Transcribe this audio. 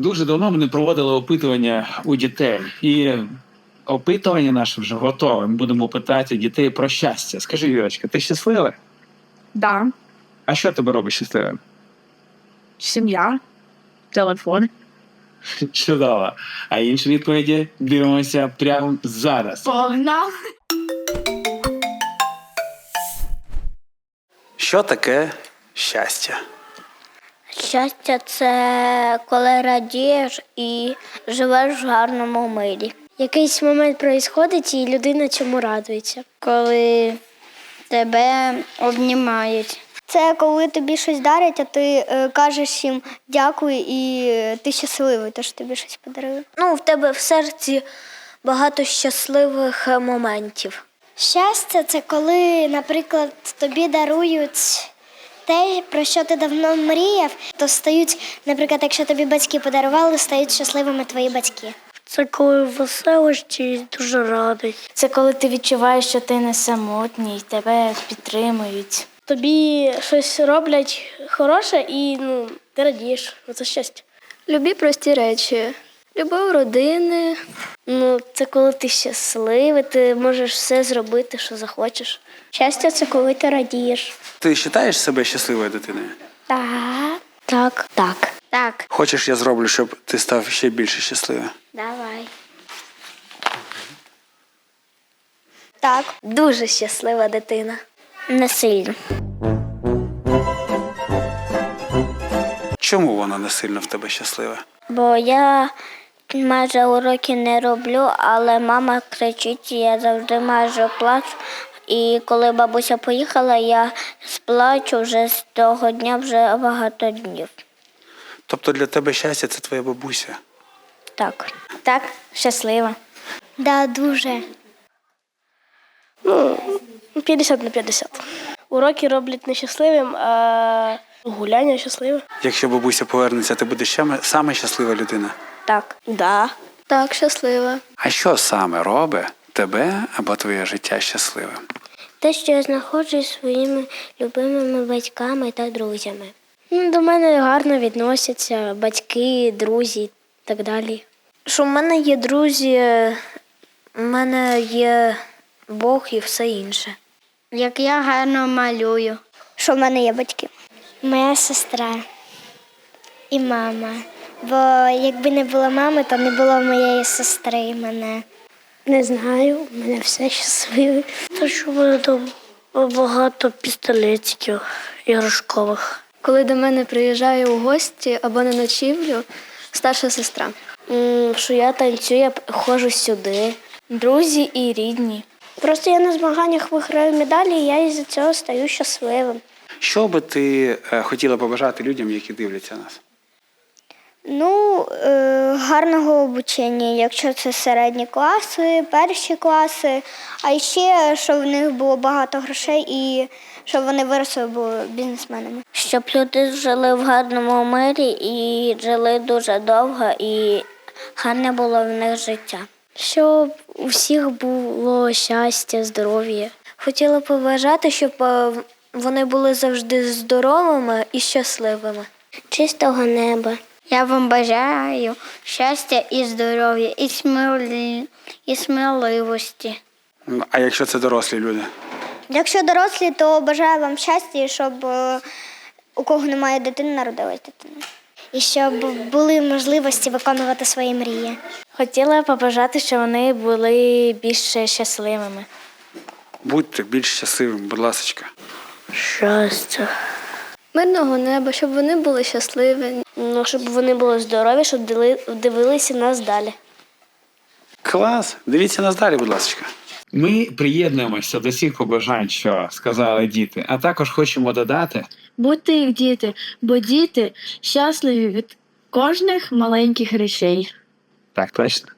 Дуже давно ми не проводили опитування у дітей, і опитування наше вже готове. Ми будемо питати дітей про щастя. Скажи, Юрочка, ти щаслива? Да. А що тебе робить щасливим? Сім'я, телефон. Чудово. А інші відповіді дивимося прямо зараз. Погнав. Що таке щастя? Щастя це коли радієш і живеш в гарному мирі. Якийсь момент проїсходить і людина цьому радується. Коли тебе обнімають. Це коли тобі щось дарять, а ти е, кажеш їм дякую і е, ти щасливий, що тобі щось подарили. Ну, в тебе в серці багато щасливих е, моментів. Щастя це коли, наприклад, тобі дарують те, про що ти давно мріяв, то стають, наприклад, якщо тобі батьки подарували, стають щасливими твої батьки. Це коли веселощі і дуже радий. Це коли ти відчуваєш, що ти не самотній, тебе підтримують. Тобі щось роблять хороше і ну, ти радієш. Це щастя. Любі прості речі. Любов родини. Ну, це коли ти щасливий, ти можеш все зробити, що захочеш. Щастя це коли ти радієш. Ти вважаєш себе щасливою дитиною? Так. Так. Так. Так. Хочеш, я зроблю, щоб ти став ще більше щасливим? Давай. Так. Дуже щаслива дитина. Не сильно. Чому вона не сильно в тебе щаслива? Бо я майже уроки не роблю, але мама кричить, і я завжди майже плачу. І коли бабуся поїхала, я сплачу вже з того дня вже багато днів. Тобто для тебе щастя це твоя бабуся. Так. Так, щаслива. Да, дуже. Ну, 50 на 50. Уроки роблять нещасливим, а гуляння щасливе. Якщо бабуся повернеться, ти будеш ще саме щаслива людина. Так. Да. Так, щаслива. А що саме робить тебе або твоє життя щасливим? Те, що я знаходжусь зі своїми любимими батьками та друзями. Ну, до мене гарно відносяться батьки, друзі і так далі. Що в мене є друзі, в мене є Бог і все інше. Як я гарно малюю. Що в мене є батьки? Моя сестра і мама. Бо якби не було мами, то не було моєї сестри і мене. Не знаю, у мене все щасливе. Те, що в мене там багато пістолетів іграшкових. Коли до мене приїжджає у гості або на ночівлю, старша сестра. Що я танцюю, я ходжу сюди. Друзі і рідні. Просто я на змаганнях виграю медалі, і я із-за цього стаю щасливим. Що би ти е, хотіла побажати людям, які дивляться нас? Ну, е, гарного обучення, якщо це середні класи, перші класи, а ще щоб в них було багато грошей і щоб вони виросли були бізнесменами. Щоб люди жили в гарному мирі і жили дуже довго, і гарне було в них життя. Щоб у всіх було щастя, здоров'я. Хотіла побажати, щоб е, вони були завжди здоровими і щасливими. Чистого неба. Я вам бажаю щастя і здоров'я, і, сміли... і сміливості. А якщо це дорослі люди? Якщо дорослі, то бажаю вам щастя, щоб е, у кого немає дитини, народилась дитина. І щоб були можливості виконувати свої мрії. Хотіла побажати, щоб вони були більш щасливими. Будьте більш щасливим, будь ласка. Щастя. Мирного неба, щоб вони були щасливі. Ну, щоб вони були здорові, щоб дивилися нас далі. Клас! Дивіться нас далі, будь ласка. Ми приєднуємося до всіх побажань, що сказали діти, а також хочемо додати, Будьте як діти, бо діти щасливі від кожних маленьких речей. так точно.